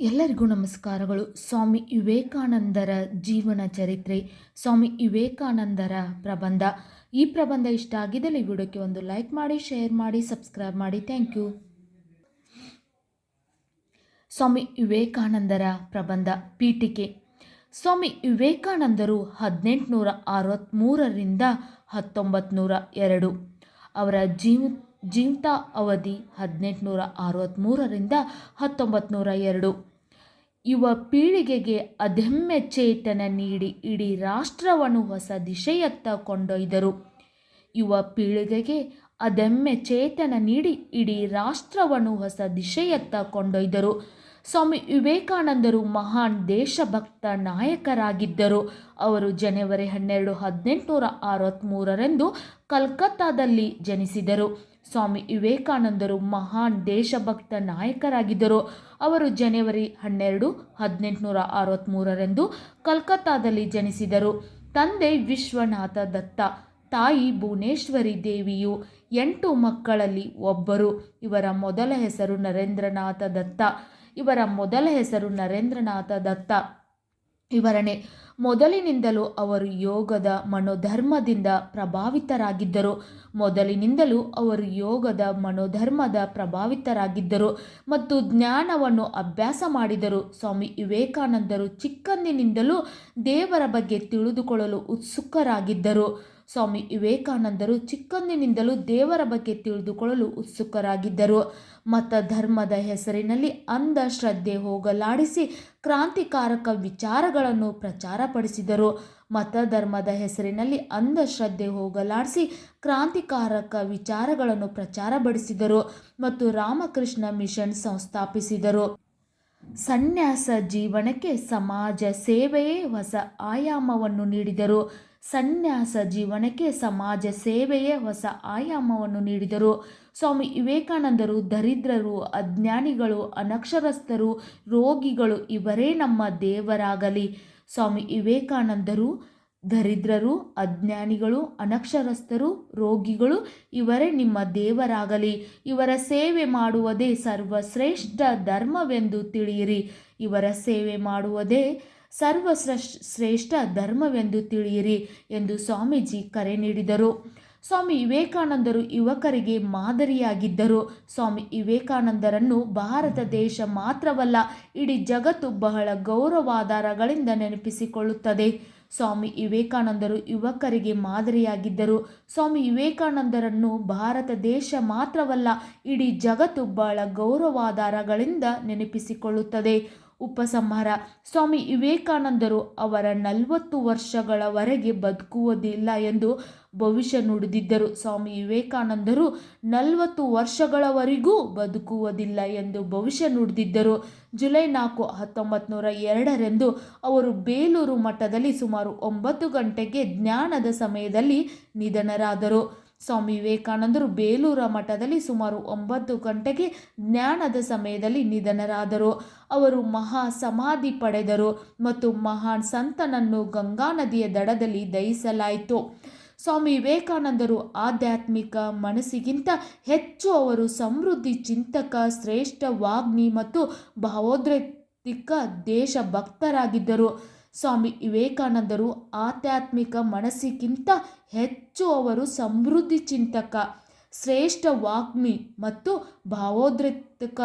ಎಲ್ಲರಿಗೂ ನಮಸ್ಕಾರಗಳು. ಸ್ವಾಮಿ ವಿವೇಕಾನಂದರ ಜೀವನ ಚರಿತ್ರೆ, ಸ್ವಾಮಿ ವಿವೇಕಾನಂದರ ಪ್ರಬಂಧ. ಈ ಪ್ರಬಂಧ ಇಷ್ಟ ಆಗಿದ್ದಲ್ಲಿ ವಿಡಿಯೋಕ್ಕೆ ಒಂದು ಲೈಕ್ ಮಾಡಿ, ಶೇರ್ ಮಾಡಿ, ಸಬ್ಸ್ಕ್ರೈಬ್ ಮಾಡಿ. Thank you. ಸ್ವಾಮಿ ವಿವೇಕಾನಂದರ ಪ್ರಬಂಧ ಪೀಠಿಕೆ. ಸ್ವಾಮಿ ವಿವೇಕಾನಂದರು ಹದಿನೆಂಟುನೂರ ಅರವತ್ತ್ಮೂರರಿಂದ ಹತ್ತೊಂಬತ್ತು ನೂರ ಎರಡು. ಅವರ ಜೀವ ಜೀವಿತ ಅವಧಿ ಹದಿನೆಂಟುನೂರ ಅರವತ್ತ್ಮೂರರಿಂದ ಹತ್ತೊಂಬತ್ತು ನೂರ ಎರಡು. ಯುವ ಪೀಳಿಗೆಗೆ ಅದಮ್ಯ ಚೇತನ ನೀಡಿ ಇಡೀ ರಾಷ್ಟ್ರವನ್ನು ಹೊಸ ದಿಶೆಯತ್ತ ಕೊಂಡೊಯ್ದರು. ಯುವ ಪೀಳಿಗೆಗೆ ಅದಮ್ಯ ಚೇತನ ನೀಡಿ ಇಡೀ ರಾಷ್ಟ್ರವನ್ನು ಹೊಸ ದಿಶೆಯತ್ತ ಕೊಂಡೊಯ್ದರು. ಸ್ವಾಮಿ ವಿವೇಕಾನಂದರು ಮಹಾನ್ ದೇಶಭಕ್ತ ನಾಯಕರಾಗಿದ್ದರು. ಅವರು ಜನವರಿ ಹನ್ನೆರಡು ಹದಿನೆಂಟುನೂರ ಅರವತ್ತ್ಮೂರರಂದು ಕಲ್ಕತ್ತಾದಲ್ಲಿ ಜನಿಸಿದರು. ಸ್ವಾಮಿ ವಿವೇಕಾನಂದರು ಮಹಾನ್ ದೇಶಭಕ್ತ ನಾಯಕರಾಗಿದ್ದರು. ಅವರು ಜನವರಿ ಹನ್ನೆರಡು ಹದಿನೆಂಟುನೂರ ಅರವತ್ತ್ಮೂರರಂದು ಕಲ್ಕತ್ತಾದಲ್ಲಿ ಜನಿಸಿದರು. ತಂದೆ ವಿಶ್ವನಾಥ ದತ್ತ, ತಾಯಿ ಭುವನೇಶ್ವರಿ ದೇವಿಯು ಎಂಟು ಮಕ್ಕಳಲ್ಲಿ ಒಬ್ಬರು. ಇವರ ಮೊದಲ ಹೆಸರು ನರೇಂದ್ರನಾಥ ದತ್ತ. ಇವರ ಮೊದಲ ಹೆಸರು ನರೇಂದ್ರನಾಥ ದತ್ತ. ಇವರನೇ ಮೊದಲಿನಿಂದಲೂ ಅವರು ಯೋಗದ ಮನೋಧರ್ಮದಿಂದ ಪ್ರಭಾವಿತರಾಗಿದ್ದರು. ಮೊದಲಿನಿಂದಲೂ ಅವರು ಯೋಗದ ಮನೋಧರ್ಮದ ಪ್ರಭಾವಿತರಾಗಿದ್ದರು ಮತ್ತು ಜ್ಞಾನವನ್ನು ಅಭ್ಯಾಸ ಮಾಡಿದರು. ಸ್ವಾಮಿ ವಿವೇಕಾನಂದರು ಚಿಕ್ಕಂದಿನಿಂದಲೂ ದೇವರ ಬಗ್ಗೆ ತಿಳಿದುಕೊಳ್ಳಲು ಉತ್ಸುಕರಾಗಿದ್ದರು. ಸ್ವಾಮಿ ವಿವೇಕಾನಂದರು ಚಿಕ್ಕಂದಿನಿಂದಲೂ ದೇವರ ಬಗ್ಗೆ ತಿಳಿದುಕೊಳ್ಳಲು ಉತ್ಸುಕರಾಗಿದ್ದರು. ಮತ ಧರ್ಮದ ಹೆಸರಿನಲ್ಲಿ ಅಂಧ ಶ್ರದ್ಧೆ ಹೋಗಲಾಡಿಸಿ ಕ್ರಾಂತಿಕಾರಕ ವಿಚಾರಗಳನ್ನು ಪ್ರಚಾರಪಡಿಸಿದರು ಮತ ಧರ್ಮದ ಹೆಸರಿನಲ್ಲಿ ಅಂಧಶ್ರದ್ಧೆ ಹೋಗಲಾಡಿಸಿ ಕ್ರಾಂತಿಕಾರಕ ವಿಚಾರಗಳನ್ನು ಪ್ರಚಾರಪಡಿಸಿದರು ಮತ್ತು ರಾಮಕೃಷ್ಣ ಮಿಷನ್ ಸಂಸ್ಥಾಪಿಸಿದರು. ಸನ್ಯಾಸ ಜೀವನಕ್ಕೆ ಸಮಾಜ ಸೇವೆಯೇ ಹೊಸ ಆಯಾಮವನ್ನು ನೀಡಿದರು. ಸನ್ಯಾಸ ಜೀವನಕ್ಕೆ ಸಮಾಜ ಸೇವೆಯೇ ಹೊಸ ಆಯಾಮವನ್ನು ನೀಡಿದರು. ಸ್ವಾಮಿ ವಿವೇಕಾನಂದರು ದರಿದ್ರರು, ಅಜ್ಞಾನಿಗಳು, ಅನಕ್ಷರಸ್ಥರು, ರೋಗಿಗಳು ಇವರೇ ನಮ್ಮ ದೇವರಾಗಲಿ. ಸ್ವಾಮಿ ವಿವೇಕಾನಂದರು, ದರಿದ್ರರು, ಅಜ್ಞಾನಿಗಳು, ಅನಕ್ಷರಸ್ಥರು, ರೋಗಿಗಳು, ಇವರೇ ನಿಮ್ಮ ದೇವರಾಗಲಿ. ಇವರ ಸೇವೆ ಮಾಡುವುದೇ ಸರ್ವಶ್ರೇಷ್ಠ ಧರ್ಮವೆಂದು ತಿಳಿಯಿರಿ. ಇವರ ಸೇವೆ ಮಾಡುವುದೇ ಸರ್ವಶ್ರೇಷ್ಠ ಧರ್ಮವೆಂದು ತಿಳಿಯಿರಿ ಎಂದು ಸ್ವಾಮೀಜಿ ಕರೆ ನೀಡಿದರು. ಸ್ವಾಮಿ ವಿವೇಕಾನಂದರು ಯುವಕರಿಗೆ ಮಾದರಿಯಾಗಿದ್ದರು. ಸ್ವಾಮಿ ವಿವೇಕಾನಂದರನ್ನು ಭಾರತ ದೇಶ ಮಾತ್ರವಲ್ಲ, ಇಡೀ ಜಗತ್ತು ಬಹಳ ಗೌರವಾಧಾರಗಳಿಂದ ನೆನಪಿಸಿಕೊಳ್ಳುತ್ತದೆ. ಸ್ವಾಮಿ ವಿವೇಕಾನಂದರು ಯುವಕರಿಗೆ ಮಾದರಿಯಾಗಿದ್ದರು. ಸ್ವಾಮಿ ವಿವೇಕಾನಂದರನ್ನು ಭಾರತ ದೇಶ ಮಾತ್ರವಲ್ಲ, ಇಡೀ ಜಗತ್ತು ಬಹಳ ಗೌರವಾಧಾರಗಳಿಂದ ನೆನಪಿಸಿಕೊಳ್ಳುತ್ತದೆ. ಉಪಸಂಹಾರ. ಸ್ವಾಮಿ ವಿವೇಕಾನಂದರು ಅವರ ನಲವತ್ತು ವರ್ಷಗಳವರೆಗೆ ಬದುಕುವುದಿಲ್ಲ ಎಂದು ಭವಿಷ್ಯ ನುಡಿದಿದ್ದರು. ಸ್ವಾಮಿ ವಿವೇಕಾನಂದರು ನಲವತ್ತು ವರ್ಷಗಳವರೆಗೂ ಬದುಕುವುದಿಲ್ಲ ಎಂದು ಭವಿಷ್ಯ ನುಡಿದಿದ್ದರು. ಜುಲೈ ನಾಲ್ಕು ಹತ್ತೊಂಬತ್ತು ನೂರ ಎರಡರಂದು ಅವರು ಬೇಲೂರು ಮಠದಲ್ಲಿ ಸುಮಾರು ಒಂಬತ್ತು ಗಂಟೆಗೆ ಜ್ಞಾನದ ಸಮಯದಲ್ಲಿ ನಿಧನರಾದರು. ಸ್ವಾಮಿ ವಿವೇಕಾನಂದರು ಬೇಲೂರ ಮಠದಲ್ಲಿ ಸುಮಾರು ಒಂಬತ್ತು ಗಂಟೆಗೆ ಜ್ಞಾನದ ಸಮಯದಲ್ಲಿ ನಿಧನರಾದರು. ಅವರು ಮಹಾ ಸಮಾಧಿ ಪಡೆದರು ಮತ್ತು ಮಹಾನ್ ಸಂತನನ್ನು ಗಂಗಾ ನದಿಯ ದಡದಲ್ಲಿ ದಹಿಸಲಾಯಿತು. ಸ್ವಾಮಿ ವಿವೇಕಾನಂದರು ಆಧ್ಯಾತ್ಮಿಕ ಮನಸ್ಸಿಗಿಂತ ಹೆಚ್ಚು ಅವರು ಸಮೃದ್ಧಿ ಚಿಂತಕ, ಶ್ರೇಷ್ಠ ವಾಗ್ನಿ ಮತ್ತು ಭಾವೋದ್ರೇತಿಕ ದೇಶಭಕ್ತರಾಗಿದ್ದರು. ಸ್ವಾಮಿ ವಿವೇಕಾನಂದರು ಆಧ್ಯಾತ್ಮಿಕ ಮನಸ್ಸಿಗಿಂತ ಹೆಚ್ಚು ಅವರು ಸಮೃದ್ಧಿ ಚಿಂತಕ, ಶ್ರೇಷ್ಠ ವಾಗ್ಮಿ ಮತ್ತು ಭಾವೋದ್ರೇತಿಕ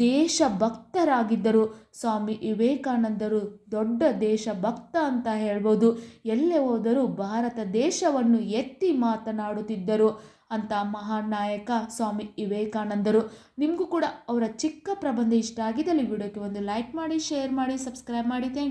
ದೇಶಭಕ್ತರಾಗಿದ್ದರು. ಸ್ವಾಮಿ ವಿವೇಕಾನಂದರು ದೊಡ್ಡ ದೇಶಭಕ್ತ ಅಂತ ಹೇಳ್ಬೋದು. ಎಲ್ಲೇ ಹೋದರೂ ಭಾರತ ದೇಶವನ್ನು ಎತ್ತಿ ಮಾತನಾಡುತ್ತಿದ್ದರು ಅಂತ ಮಹಾನ್ ನಾಯಕ ಸ್ವಾಮಿ ವಿವೇಕಾನಂದರು. ನಿಮಗೂ ಕೂಡ ಅವರ ಚಿಕ್ಕ ಪ್ರಬಂಧ ಇಷ್ಟ ಆಗಿದ್ದಲ್ಲಿ ವಿಡಿಯೋಕ್ಕೆ ಒಂದು ಲೈಕ್ ಮಾಡಿ, ಶೇರ್ ಮಾಡಿ, ಸಬ್ಸ್ಕ್ರೈಬ್ ಮಾಡಿ. ಥ್ಯಾಂಕ್